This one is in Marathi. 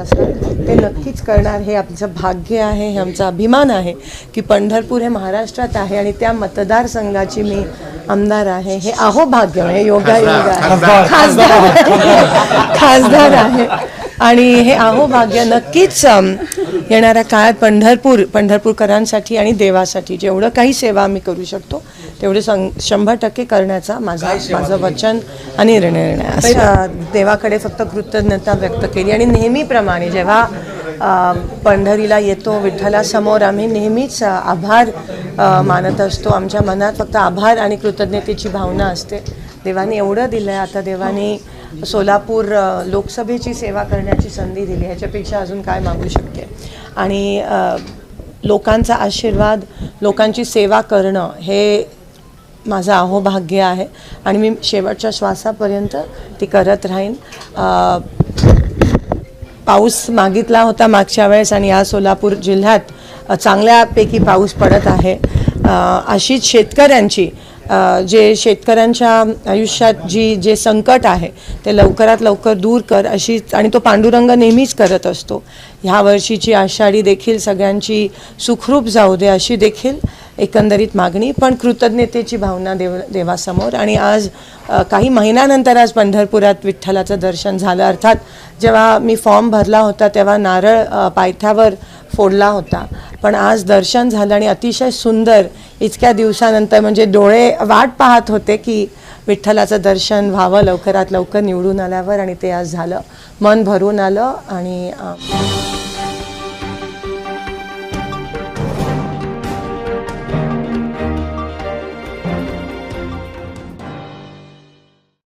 असाल ते नक्कीच करणार हे आमचं भाग्य आहे हे आमचा अभिमान आहे की पंढरपूर हे महाराष्ट्रात आहे आणि त्या मतदारसंघाची मी आमदार आहे. हे अहो भाग्य म्हणजे योगा योगा आहे. खासदार. खासदार आहे. आणि हे अहो भाग्य नक्कीच येणाऱ्या काळात पंढरपूर पंढरपूरकरांसाठी आणि देवासाठी जेवढं काही सेवा आम्ही करू शकतो तेवढे सं शंभर टक्के करण्याचा माझा माझं वचन आणि निर्णय. असं देवाकडे फक्त कृतज्ञता व्यक्त केली आणि नेहमीप्रमाणे जेव्हा पंढरीला येतो विठ्ठलासमोर आम्ही नेहमीच आभार मानत असतो. आमच्या मनात फक्त आभार आणि कृतज्ञतेची भावना असते. देवाने एवढं दिलं आहे आता देवाने सोलापूर लोकसभेची सेवा करण्याची संधी दिली. ह्याच्यापेक्षा अजून काय मागू शकते? आणि लोकांचा आशीर्वाद लोकांची सेवा करणं हे माझं अहोभाग्य आहे आणि मी शेवटच्या श्वासापर्यंत ती करत राहीन. पाऊस मागितला होता मागच्या वेळेस आणि या सोलापूर जिल्ह्यात चांगल्यापैकी पाऊस पडत आहे. अशीच शेतकऱ्यांची जे शेतकऱ्यांच्या आयुष्यात जी जे संकट आहे ते लवकरात लवकर दूर कर अशी आणि तो पांडुरंग नेहमीच करत असतो. ह्या वर्षीची आषाढी देखील सगळ्यांची सुखरूप जाऊ दे अशी देखील एकंदरीत मागणी पण कृतज्ञतेची भावना देव देवासमोर. आणि आज काही महिन्यानंतर आज पंढरपुरात विठ्ठलाचं दर्शन झालं. अर्थात जेव्हा मी फॉर्म भरला होता तेव्हा नारळ पायथ्यावर फोडला होता. पण आज दर्शन झालं आणि अतिशय सुंदर इतक्या दिवसानंतर म्हणजे डोळे वाट पाहत होते की विठ्ठलाचं दर्शन व्हावं लवकरात लवकर निवडून आल्यावर आणि ते आज झालं. मन भरून आलं आणि